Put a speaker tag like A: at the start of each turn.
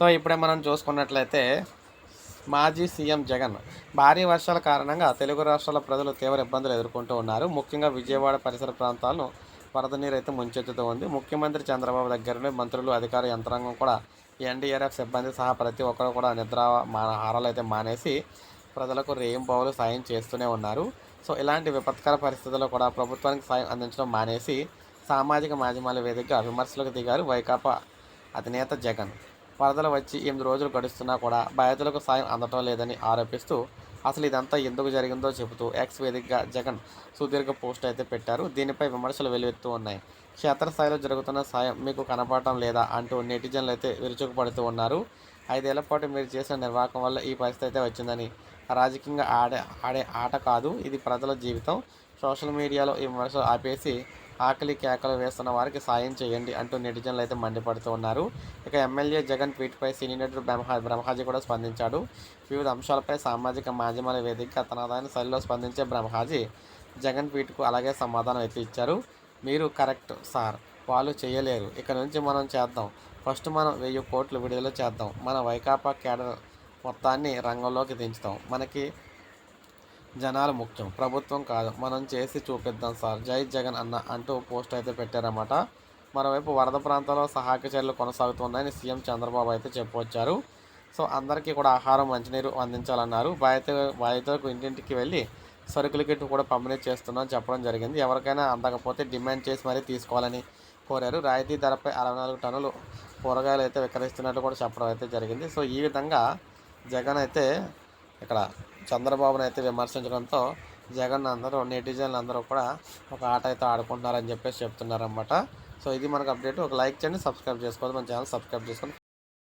A: So ఇప్పుడే మనం చూసుకున్నట్లయితే మాజీ సీఎం జగన్ భారీ వర్షాల కారణంగా తెలుగు రాష్ట్రాల ప్రజలు తీవ్ర ఇబ్బందులు ఎదుర్కొంటూ ఉన్నారు. ముఖ్యంగా విజయవాడ పరిసర ప్రాంతాలను వరద నీరు అయితే ముంచెత్తుతూ ఉంది. ముఖ్యమంత్రి చంద్రబాబు దగ్గరనే మంత్రులు అధికార యంత్రాంగం కూడా ఎన్డీఆర్ఎఫ్ సిబ్బంది సహా ప్రతి ఒక్కరు కూడా నిద్ర మా అయితే మానేసి ప్రజలకు రేయింబావులు సాయం చేస్తూనే ఉన్నారు. సో ఇలాంటి విపత్కర పరిస్థితుల్లో కూడా ప్రభుత్వానికి సాయం అందించడం మానేసి సామాజిక మాధ్యమాల వేదికగా విమర్శలకు దిగారు వైకాపా అధినేత జగన్. వరదలు వచ్చి ఎనిమిది రోజులు గడుస్తున్నా కూడా బాధితులకు సాయం అందటం లేదని ఆరోపిస్తూ అసలు ఇదంతా ఎందుకు జరిగిందో చెబుతూ ఎక్స్ వేదికగా జగన్ సుదీర్ఘ పోస్ట్ అయితే పెట్టారు. దీనిపై విమర్శలు వెలువెత్తూ ఉన్నాయి. క్షేత్రస్థాయిలో జరుగుతున్న సాయం మీకు కనపడటం లేదా అంటూ నెటిజన్లు అయితే విరుచుకుపడుతూ ఉన్నారు. ఐదేళ్ళ పాటు మీరు చేసిన నిర్వాహకం వల్ల ఈ పరిస్థితి అయితే వచ్చిందని రాజకీయంగా ఆడే ఆడే ఆట కాదు ఇది ప్రజల జీవితం. సోషల్ మీడియాలో ఈ విమర్శలు ఆపేసి ఆకలి కేకలు వేస్తున్న వారికి సాయం చేయండి అంటూ నెటిజన్లు అయితే మండిపడుతూ ఉన్నారు. ఇక ఎమ్మెల్యే జగన్ ట్వీట్పై సినీ నటుడు బ్రహ్మా బ్రహ్మాజీ కూడా స్పందించాడు. వివిధ అంశాలపై సామాజిక మాధ్యమాల వేదికగా తనదైన శైలిలో స్పందించే బ్రహ్మాజీ జగన్ ట్వీట్కు అలాగే సమాధానం అయితే ఇచ్చారు. మీరు కరెక్ట్ సార్ వాళ్ళు చేయలేరు. ఇక నుంచి మనం చేద్దాం. ఫస్ట్ మనం వెయ్యి కోట్లు విడుదల చేద్దాం. మన వైకాపా కేడర్ మొత్తాన్ని రంగంలోకి దించుతాం. మనకి జనాలు ముఖ్యం. ప్రభుత్వం కాదు. మనం చేసి చూపిద్దాం సార్. జై జగన్ అన్న అంటూ పోస్ట్ అయితే పెట్టారన్నమాట. మరోవైపు వరద ప్రాంతాల్లో సహాయక చర్యలు కొనసాగుతున్నాయని సీఎం చంద్రబాబు అయితే చెప్పొచ్చారు సో అందరికీ కూడా ఆహారం మంచినీరు అందించాలన్నారు. బాధిత బాధితులకు ఇంటింటికి వెళ్ళి సరుకుల కిట్ కూడా పంపిణీ చేస్తున్నామని చెప్పడం జరిగింది. ఎవరికైనా అందకపోతే డిమాండ్ చేసి మరీ తీసుకోవాలని కోరారు. రాయితీ ధరపై అరవై నాలుగు టన్నులు కూరగాయలు అయితే విక్రయిస్తున్నట్టు కూడా చెప్పడం అయితే జరిగింది. సో ఈ విధంగా జగన్ అయితే ఇక్కడ చంద్రబాబును అయితే విమర్శించడంతో జగన్ అందరూ నెటిజన్లు అందరూ కూడా ఒక ఆట అయితే ఆడుకుంటున్నారని చెప్పేసి చెప్తున్నారన్నమాట. సో ఇది మనకు అప్డేట్ ఒక లైక్ చేయండి సబ్స్క్రైబ్ చేసుకోవాలి మన ఛానల్ సబ్స్క్రైబ్ చేసుకొని